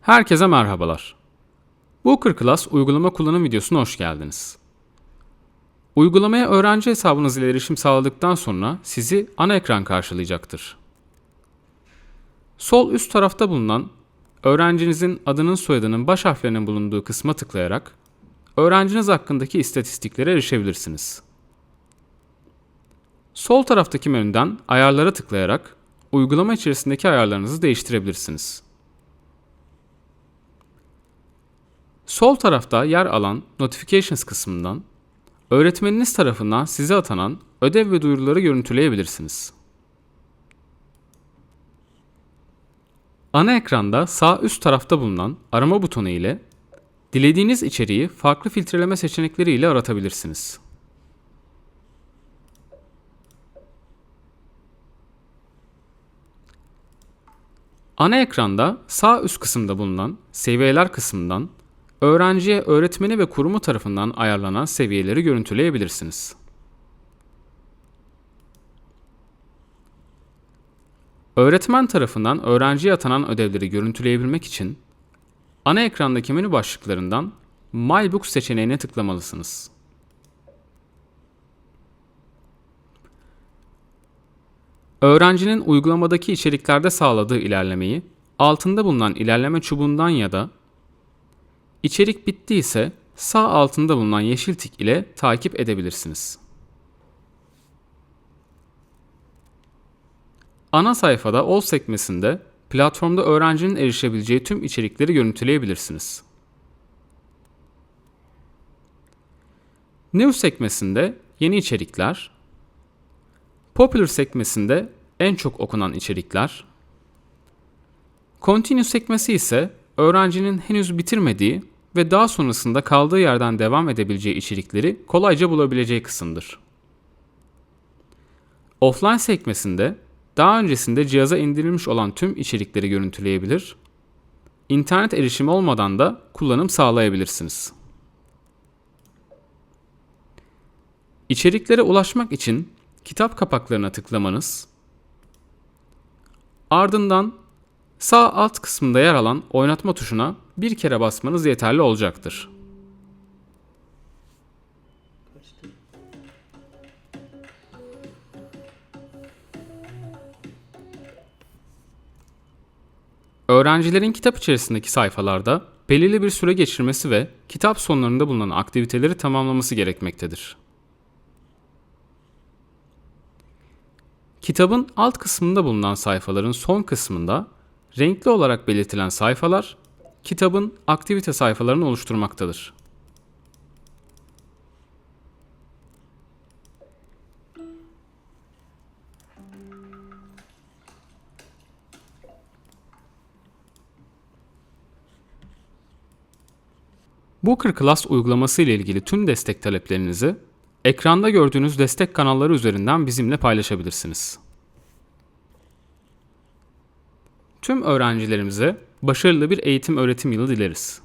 Herkese merhabalar. Booker Class uygulama kullanım videosuna hoş geldiniz. Uygulamaya öğrenci hesabınız ile erişim sağladıktan sonra sizi ana ekran karşılayacaktır. Sol üst tarafta bulunan öğrencinizin adının soyadının baş harflerinin bulunduğu kısma tıklayarak öğrenciniz hakkındaki istatistiklere erişebilirsiniz. Sol taraftaki menüden ayarlara tıklayarak uygulama içerisindeki ayarlarınızı değiştirebilirsiniz. Sol tarafta yer alan Notifications kısmından öğretmeniniz tarafından size atanan ödev ve duyuruları görüntüleyebilirsiniz. Ana ekranda sağ üst tarafta bulunan arama butonu ile dilediğiniz içeriği farklı filtreleme seçenekleri ile aratabilirsiniz. Ana ekranda sağ üst kısımda bulunan seviyeler kısmından öğrenciye öğretmeni ve kurumu tarafından ayarlanan seviyeleri görüntüleyebilirsiniz. Öğretmen tarafından öğrenciye atanan ödevleri görüntüleyebilmek için ana ekrandaki menü başlıklarından My Books seçeneğine tıklamalısınız. Öğrencinin uygulamadaki içeriklerde sağladığı ilerlemeyi altında bulunan ilerleme çubuğundan ya da içerik bittiyse sağ altında bulunan yeşil tik ile takip edebilirsiniz. Ana sayfada All sekmesinde platformda öğrencinin erişebileceği tüm içerikleri görüntüleyebilirsiniz. New sekmesinde yeni içerikler, Popular sekmesinde en çok okunan içerikler, Continue sekmesi ise öğrencinin henüz bitirmediği ve daha sonrasında kaldığı yerden devam edebileceği içerikleri kolayca bulabileceği kısımdır. Offline sekmesinde daha öncesinde cihaza indirilmiş olan tüm içerikleri görüntüleyebilir, internet erişimi olmadan da kullanım sağlayabilirsiniz. İçeriklere ulaşmak için kitap kapaklarına tıklamanız, ardından sağ alt kısmında yer alan oynatma tuşuna bir kere basmanız yeterli olacaktır. Öğrencilerin kitap içerisindeki sayfalarda belirli bir süre geçirmesi ve kitap sonlarında bulunan aktiviteleri tamamlaması gerekmektedir. Kitabın alt kısmında bulunan sayfaların son kısmında renkli olarak belirtilen sayfalar kitabın aktivite sayfalarını oluşturmaktadır. Booker Class uygulaması ile ilgili tüm destek taleplerinizi ekranda gördüğünüz destek kanalları üzerinden bizimle paylaşabilirsiniz. Tüm öğrencilerimize başarılı bir eğitim öğretim yılı dileriz.